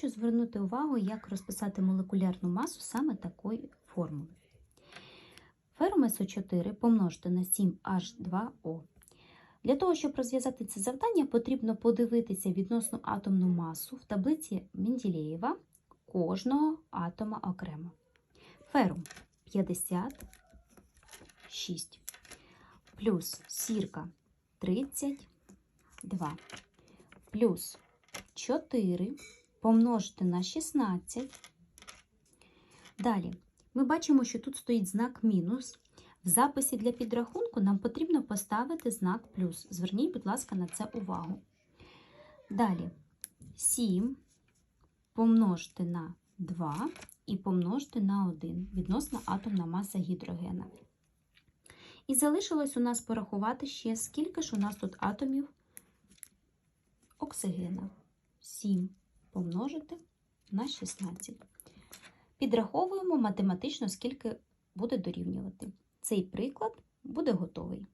хочу звернути увагу, як розписати молекулярну масу саме такої формули. Ферум СО4 помножити на 7H2O. Для того, щоб розв'язати це завдання, потрібно подивитися відносну атомну масу в таблиці Менделєєва кожного атома окремо. Ферум 56 плюс сірка 32 плюс 4 помножити на 16. Далі ми бачимо, що тут стоїть знак мінус. В записі для підрахунку нам потрібно поставити знак плюс. Зверніть, будь ласка, на це увагу. Далі 7 помножити на 2 і помножити на 1 відносна атомна маса гідрогена. І залишилось у нас порахувати ще, скільки ж у нас тут атомів оксигена. 7 помножити на 16. Підраховуємо математично, скільки буде дорівнювати. Цей приклад буде готовий.